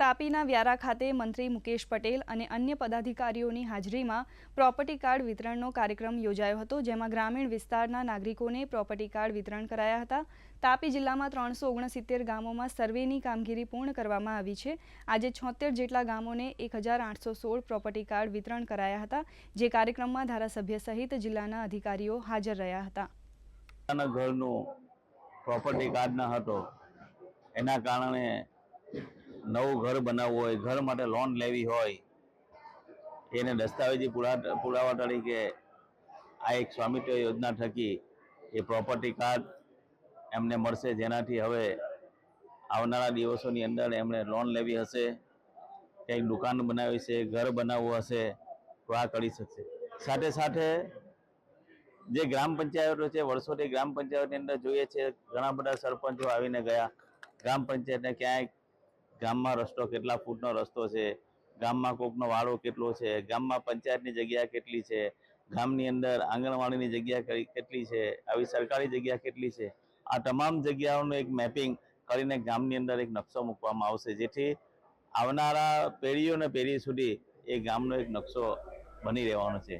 તાપીના વ્યારા ખાતે મંત્રી મુકેશ પટેલ અને અન્ય પદાધિકારીઓની હાજરીમાં પ્રોપર્ટી કાર્ડ વિતરણનો કાર્યક્રમ યોજાયો હતો, જેમાં ગ્રામીણ વિસ્તારના નાગરિકોને પ્રોપર્ટી કાર્ડ વિતરણ કરાયા હતા. તાપી જિલ્લામાં ત્રણસો ઓગણસિત્તેર ગામોમાં સર્વેની કામગીરી પૂર્ણ કરવામાં આવી છે. આજે છોતેર જેટલા ગામોને એક હજાર આઠસો સોળ પ્રોપર્ટી કાર્ડ વિતરણ કરાયા હતા, જે કાર્યક્રમમાં ધારાસભ્ય સહિત જિલ્લાના અધિકારીઓ હાજર રહ્યા હતા. ઘરનું પ્રોપર્ટી કાર્ડ ન હતો. એના કારણે નવું ઘર બનાવવું હોય, ઘર માટે લોન લેવી હોય, એને દસ્તાવેજી પુરા, પુરાવા તરીકે આ એક સ્વામિત્વ યોજના થકી એ પ્રોપર્ટી કાર્ડ એમને મળશે. જેનાથી હવે આવનારા દિવસોની અંદર એમણે લોન લેવી હશે, કંઈક દુકાન બનાવી છે ઘર બનાવવું હશે, તો આ કરી શકશે. સાથે સાથે જે ગ્રામ પંચાયતો છે, વર્ષોથી ગ્રામ પંચાયતની અંદર જોઈએ છે, ઘણા બધા સરપંચો આવીને ગયા. ગ્રામ પંચાયતને ક્યાંય ગામમાં રસ્તો કેટલા ફૂટનો રસ્તો છે? ગામમાં કોકનો વાળો કેટલો છે? ગામમાં પંચાયતની જગ્યા કેટલી છે? ગામની અંદર આંગણવાડીની જગ્યા કેટલી છે? આવી સરકારી જગ્યા કેટલી છે? આ તમામ જગ્યાઓનું એક મેપિંગ કરીને ગામની અંદર એક નકશો મૂકવામાં આવશે, જેથી આવનારા પેઢીઓને પેઢી સુધી એ ગામનો એક નકશો બની રહેવાનો છે.